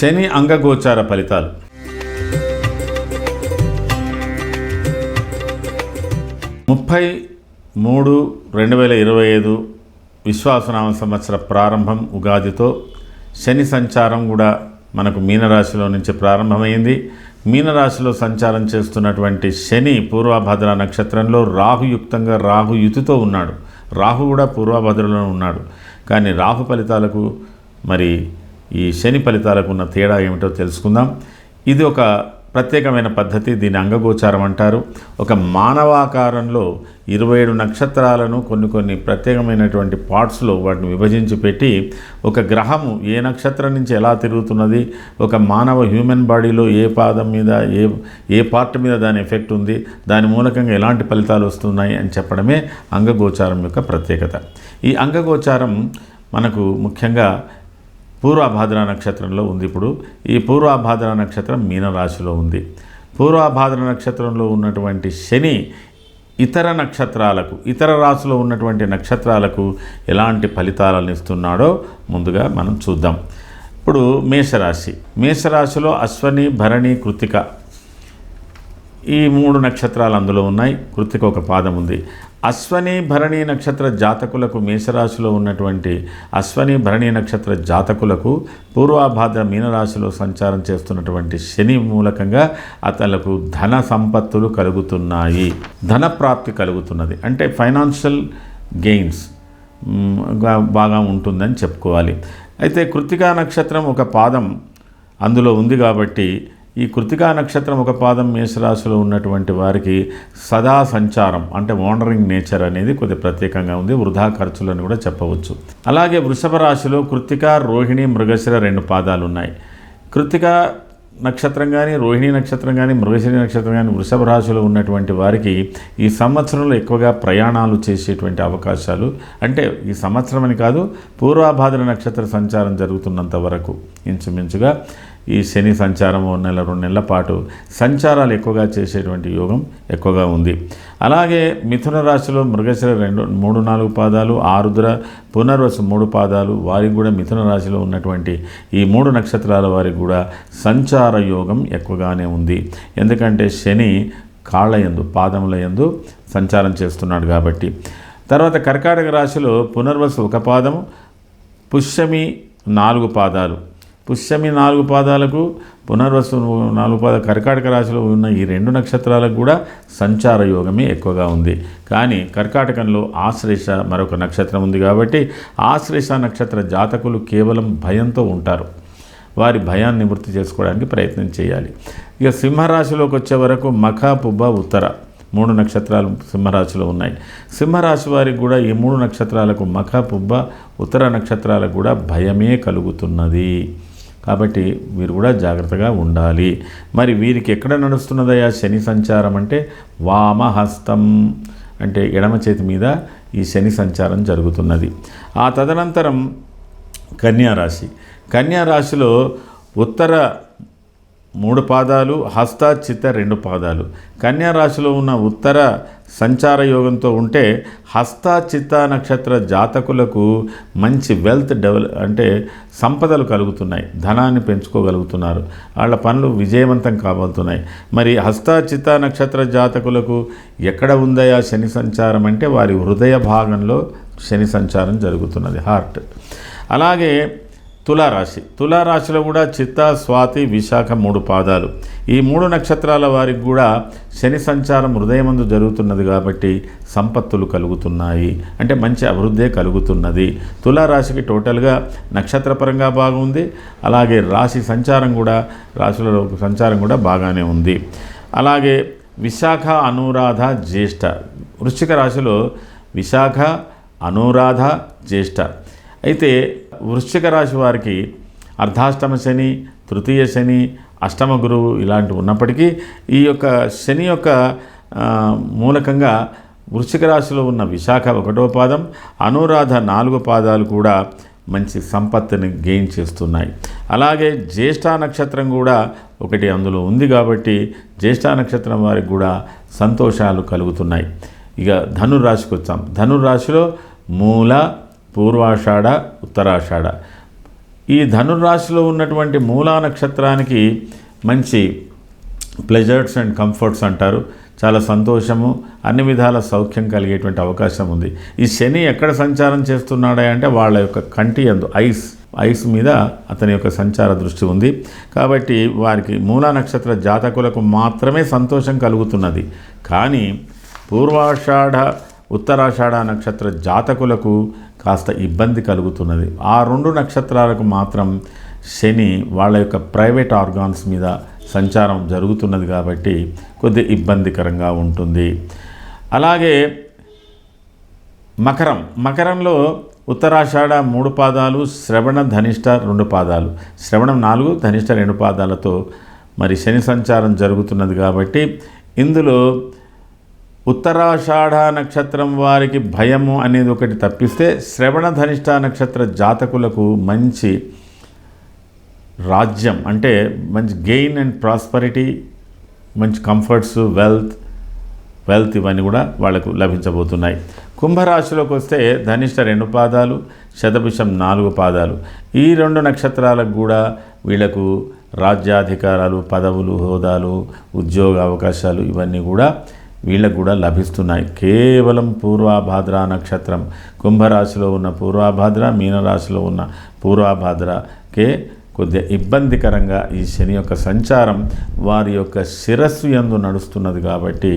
శని అంగగోచార ఫలితాలు. ముప్పై మూడు రెండు వేల ఇరవై ఐదు విశ్వాసనామ సంవత్సర ప్రారంభం ఉగాదితో శని సంచారం కూడా మనకు మీనరాశిలో నుంచి ప్రారంభమైంది. మీనరాశిలో సంచారం చేస్తున్నటువంటి శని పూర్వభద్ర నక్షత్రంలో రాహుయుక్తంగా రాహుయుతితో ఉన్నాడు. రాహు కూడా పూర్వభద్రలో ఉన్నాడు. కానీ రాహు ఫలితాలకు మరి ఈ శని ఫలితాలకు ఉన్న తేడా ఏమిటో తెలుసుకుందాం. ఇది ఒక ప్రత్యేకమైన పద్ధతి దీని అంగగోచారం అంటారు. ఒక మానవాకారంలో ఇరవై ఏడు నక్షత్రాలను కొన్ని కొన్ని ప్రత్యేకమైనటువంటి పార్ట్స్లో వాటిని విభజించి పెట్టి ఒక గ్రహము ఏ నక్షత్రం నుంచి ఎలా తిరుగుతున్నది ఒక మానవ హ్యూమన్ బాడీలో ఏ పాదం మీద ఏ ఏ పార్ట్ మీద దాని ఎఫెక్ట్ ఉంది దాని మూలకంగా ఎలాంటి ఫలితాలు వస్తున్నాయి అని చెప్పడమే అంగగోచారం యొక్క ప్రత్యేకత. ఈ అంగగోచారం మనకు ముఖ్యంగా పూర్వాభాద్ర నక్షత్రంలో ఉంది ఇప్పుడు. ఈ పూర్వాభాద్ర నక్షత్రం మీనరాశిలో ఉంది. పూర్వాభాద్ర నక్షత్రంలో ఉన్నటువంటి శని ఇతర నక్షత్రాలకు ఇతర రాశిలో ఉన్నటువంటి నక్షత్రాలకు ఎలాంటి ఫలితాలను ఇస్తున్నాడో ముందుగా మనం చూద్దాం. ఇప్పుడు మేషరాశి. మేషరాశిలో అశ్వని భరణి కృతిక ఈ మూడు నక్షత్రాలు అందులో ఉన్నాయి. కృతిక ఒక పాదం ఉంది. అశ్వని భరణి నక్షత్ర జాతకులకు మేషరాశిలో ఉన్నటువంటి అశ్వని భరణి నక్షత్ర జాతకులకు పూర్వాభాద్ర మీనరాశిలో సంచారం చేస్తున్నటువంటి శని మూలకంగా అతలకు ధన సంపత్తులు కలుగుతున్నాయి. ధన ప్రాప్తి కలుగుతున్నది. అంటే ఫైనాన్షియల్ గెయిన్స్ బాగా ఉంటుందని చెప్పుకోవాలి. అయితే కృతికా నక్షత్రం ఒక పాదం అందులో ఉంది కాబట్టి ఈ కృతికా నక్షత్రం ఒక పాదం మేషరాశిలో ఉన్నటువంటి వారికి సదా సంచారం అంటే వాండరింగ్ నేచర్ అనేది కొద్ది ప్రత్యేకంగా ఉంది వృధా ఖర్చులని కూడా చెప్పవచ్చు. అలాగే వృషభ రాశిలో కృతిక రోహిణి మృగశిర రెండు పాదాలు ఉన్నాయి. కృతిక నక్షత్రం కానీ రోహిణి నక్షత్రం కానీ మృగశిరి నక్షత్రం కానీ వృషభ రాశిలో ఉన్నటువంటి వారికి ఈ సంవత్సరంలో ఎక్కువగా ప్రయాణాలు చేసేటువంటి అవకాశాలు అంటే ఈ సంవత్సరం అని కాదు పూర్వాభాద్ర నక్షత్ర సంచారం జరుగుతున్నంత వరకు. ఇంచుమించుగా ఈ శని సంచారం ఓ నెల రెండు నెలల పాటు సంచారాలు ఎక్కువగా చేసేటువంటి యోగం ఎక్కువగా ఉంది. అలాగే మిథున రాశిలో మృగశిర రెండు మూడు నాలుగు పాదాలు ఆరుద్ర పునర్వసు మూడు పాదాలు వారికి కూడా మిథున రాశిలో ఉన్నటువంటి ఈ మూడు నక్షత్రాల వారికి కూడా సంచార యోగం ఎక్కువగానే ఉంది. ఎందుకంటే శని కాళ్ళ యందు పాదముల యందు సంచారం చేస్తున్నాడు కాబట్టి. తర్వాత కర్కాటక రాశిలో పునర్వసు ఒక పాదము పుష్యమి నాలుగు పాదాలు. పుష్యమి నాలుగు పాదాలకు పునర్వసు నాలుగు పాద కర్కాటక రాశిలో ఉన్న ఈ రెండు నక్షత్రాలకు కూడా సంచార యోగమే ఎక్కువగా ఉంది. కానీ కర్కాటకంలో ఆశ్లేష మరొక నక్షత్రం ఉంది కాబట్టి ఆశ్లేష నక్షత్ర జాతకులు కేవలం భయంతో ఉంటారు. వారి భయాన్ని నివృత్తి చేసుకోవడానికి ప్రయత్నం చేయాలి. ఇక సింహరాశిలోకి వచ్చే వరకు మఖ పుబ్బ ఉత్తర మూడు నక్షత్రాలు సింహరాశిలో ఉన్నాయి. సింహరాశి వారికి కూడా ఈ మూడు నక్షత్రాలకు మఖ పుబ్బ ఉత్తర నక్షత్రాలకు కూడా భయమే కలుగుతున్నది. కాబట్టి వీరు కూడా జాగ్రత్తగా ఉండాలి. మరి వీరికి ఎక్కడ నడుస్తున్నదయ్యా శని సంచారం అంటే వామహస్తం అంటే ఎడమ చేతి మీద ఈ శని సంచారం జరుగుతున్నది. ఆ తదనంతరం కన్యారాశి కన్యారాశిలో ఉత్తర మూడు పాదాలు హస్త చిత్త రెండు పాదాలు. కన్యా రాశిలో ఉన్న ఉత్తర సంచార యోగంతో ఉంటే హస్త చిత్త నక్షత్ర జాతకులకు మంచి వెల్త్ డెవలప్ అంటే సంపదలు కలుగుతున్నాయి. ధనాన్ని పెంచుకోగలుగుతున్నారు. వాళ్ళ పనులు విజయవంతం కాబోతున్నాయి. మరి హస్త చిత్త నక్షత్ర జాతకులకు ఎక్కడ ఉందయా శని సంచారం అంటే వారి హృదయ భాగంలో శని సంచారం జరుగుతున్నది. హార్ట్. అలాగే తులారాశి. తులారాశిలో కూడా చిత్త స్వాతి విశాఖ మూడు పాదాలు. ఈ మూడు నక్షత్రాల వారికి కూడా శని సంచారం హృదయమందు జరుగుతున్నది కాబట్టి సంపత్తులు కలుగుతున్నాయి. అంటే మంచి అభివృద్ధే కలుగుతున్నది. తులారాశికి టోటల్గా నక్షత్రపరంగా బాగుంది. అలాగే రాశి సంచారం కూడా రాశులలో సంచారం కూడా బాగానే ఉంది. అలాగే విశాఖ అనురాధ జ్యేష్ఠ. వృశ్చిక రాశిలో విశాఖ అనురాధ జ్యేష్ఠ. అయితే వృశ్చిక రాశి వారికి అర్ధాష్టమ శని తృతీయ శని అష్టమ గురువు ఇలాంటివి ఉన్నప్పటికీ ఈ యొక్క శని యొక్క మూలకంగా వృశ్చిక రాశిలో ఉన్న విశాఖ ఒకటో పాదం అనురాధ నాలుగు పాదాలు కూడా మంచి సంపత్తిని గెయిన్ చేస్తున్నాయి. అలాగే జ్యేష్ఠ నక్షత్రం కూడా ఒకటి అందులో ఉంది కాబట్టి జ్యేష్ఠ నక్షత్రం వారికి కూడా సంతోషాలు కలుగుతున్నాయి. ఇక ధనురాశికి వచ్చాం. ధనురాశిలో మూల పూర్వాషాఢ ఉత్తరాషాఢ. ఈ ధనుర్రాశిలో ఉన్నటువంటి మూలా నక్షత్రానికి మంచి ప్లెజర్స్ అండ్ కంఫర్ట్స్ అంటారు. చాలా సంతోషము అన్ని విధాల సౌఖ్యం కలిగేటువంటి అవకాశం ఉంది. ఈ శని ఎక్కడ సంచారం చేస్తున్నాడా అంటే వాళ్ళ యొక్క కంటి ఎందు ఐస్ ఐస్ మీద అతని యొక్క సంచార దృష్టి ఉంది. కాబట్టి వారికి మూలా నక్షత్ర జాతకులకు మాత్రమే సంతోషం కలుగుతున్నది. కానీ పూర్వాషాఢ ఉత్తరాషాఢ నక్షత్ర జాతకులకు కాస్త ఇబ్బంది కలుగుతున్నది. ఆ రెండు నక్షత్రాలకు మాత్రం శని వాళ్ళ యొక్క ప్రైవేట్ ఆర్గాన్స్ మీద సంచారం జరుగుతున్నది కాబట్టి కొద్ది ఇబ్బందికరంగా ఉంటుంది. అలాగే మకరం. మకరంలో ఉత్తరాషాఢ మూడు పాదాలు శ్రవణ ధనిష్ట రెండు పాదాలు. శ్రవణం నాలుగు ధనిష్ట రెండు పాదాలతో మరి శని సంచారం జరుగుతున్నది కాబట్టి ఇందులో ఉత్తరాషాఢ నక్షత్రం వారికి భయము అనేది ఒకటి తప్పిస్తే శ్రవణ ధనిష్ట నక్షత్ర జాతకులకు మంచి రాజ్యం అంటే మంచి గెయిన్ అండ్ ప్రాస్పరిటీ మంచి కంఫర్ట్స్ వెల్త్ వెల్త్ ఇవన్నీ కూడా వాళ్ళకు లభించబోతున్నాయి. కుంభరాశిలోకి వస్తే ధనిష్ట రెండు పాదాలు శతభిషం నాలుగు పాదాలు. ఈ రెండు నక్షత్రాలకు కూడా వీళ్ళకు రాజ్యాధికారాలు పదవులు హోదాలు ఉద్యోగ అవకాశాలు ఇవన్నీ కూడా వీళ్ళకు కూడా లభిస్తున్నాయి. కేవలం పూర్వాభాద్ర నక్షత్రం. కుంభరాశిలో ఉన్న పూర్వాభాద్ర మీనరాశిలో ఉన్న పూర్వాభాద్రకే కొద్దిగా ఇబ్బందికరంగా ఈ శని యొక్క సంచారం వారి యొక్క శిరస్సు యందు నడుస్తున్నది కాబట్టి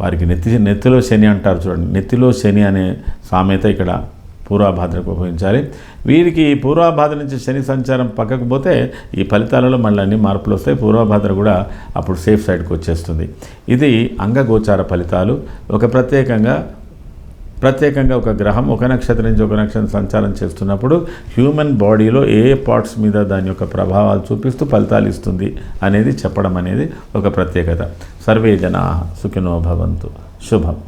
వారికి నెత్తి నెత్తిలో శని అంటారు చూడండి. నెత్తిలో శని అనే సామెత ఇక్కడ పూర్వాభాద్రకు ఉపయోగించాలి. వీరికి పూర్వాభాద్ర నుంచి శని సంచారం పక్కకు పోతే ఈ ఫలితాలలో మళ్ళీ అన్ని మార్పులు వస్తాయి. పూర్వాభాద్ర కూడా అప్పుడు సేఫ్ సైడ్కి వచ్చేస్తుంది. ఇది అంగగోచార ఫలితాలు. ఒక ప్రత్యేకంగా ప్రత్యేకంగా ఒక గ్రహం ఒక నక్షత్రం నుంచి ఒక నక్షత్రం సంచారం చేస్తున్నప్పుడు హ్యూమన్ బాడీలో ఏ పార్ట్స్ మీద దాని యొక్క ప్రభావాలు చూపిస్తూ ఫలితాలు ఇస్తుంది అనేది చెప్పడం అనేది ఒక ప్రత్యేకత. సర్వే జనా సుఖినో భవంతు. శుభం.